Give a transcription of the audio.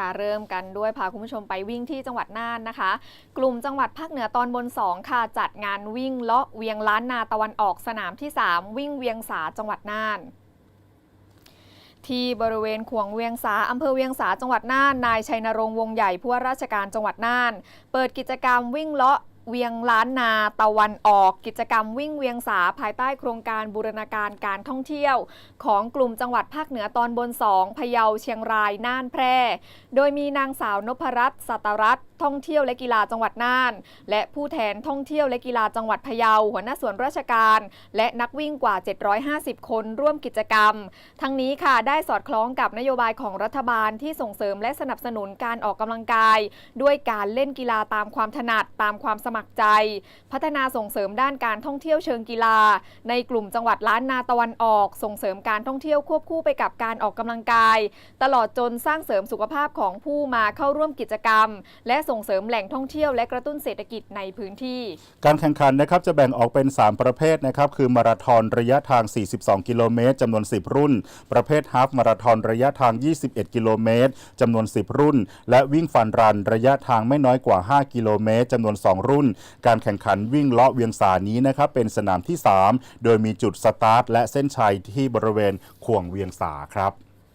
ค่ะเริ่มกันด้วยพาคุณผู้ชมไปวิ่งที่จังหวัดน่านนะคะ กลุ่มจังหวัดภาคเหนือตอนบน 2 ค่ะ จัดงานวิ่งเลาะเวียงล้านนาตะวันออกสนามที่ 3 วิ่งเวียงสาจังหวัดน่าน ที่บริเวณขวงเวียงสาอำเภอเวียงสาจังหวัดน่าน นายชัยนรงค์วงใหญ่ผู้ว่าราชการจังหวัดน่าน เปิดกิจกรรมวิ่งเลาะ เวียงล้านนาตะวันออกกิจกรรมวิ่งเวียงสาภายใต้โครงการบูรณาการการท่องเที่ยว ของกลุ่มจังหวัดภาคเหนือตอนบน 2 พะเยาเชียงรายน่านแพร่ โดยมีนางสาวนพรัตน์สัตรัตน์ท่องเที่ยวและกีฬาจังหวัดน่าน และผู้แทนท่องเที่ยวและกีฬาจังหวัดพะเยา หัวหน้าส่วนราชการ และนักวิ่งกว่า 750 คนร่วมกิจกรรม ทั้งนี้ค่ะได้สอดคล้องกับนโยบายของรัฐบาลที่ส่งเสริมและสนับสนุนการออกกำลังกาย ด้วยการเล่นกีฬาตามความถนัดตามความสมัครใจ พัฒนาส่งเสริมด้านการท่องเที่ยวเชิงกีฬา ในกลุ่มจังหวัดล้านนาตะวันออก ส่งเสริมการท่องเที่ยวควบคู่ไปกับการออกกำลังกาย ตลอดจนสร้างเสริมสุขภาพของผู้มาเข้าร่วมกิจกรรม และส่งเสริมแหล่งท่องเที่ยวและกระตุ้นเศรษฐกิจในพื้นที่ การแข่งขันนะครับจะแบ่งออกเป็น 3 ประเภทนะครับคือมาราธอนระยะทาง 42 กิโลเมตรจำนวน 10 รุ่น ประเภทฮาฟมาราธอนระยะทาง 21 กิโลเมตรจำนวน 10 รุ่น และวิ่งฟันรันระยะทางไม่น้อยกว่า 5 กิโลเมตรจำนวน 2รุ่น การแข่งขันวิ่งเลาะเวียงสานี้นะครับเป็นสนามที่ 3 โดยมีจุดสตาร์ทและเส้นชัยที่บริเวณข่วงเวียงสาครับ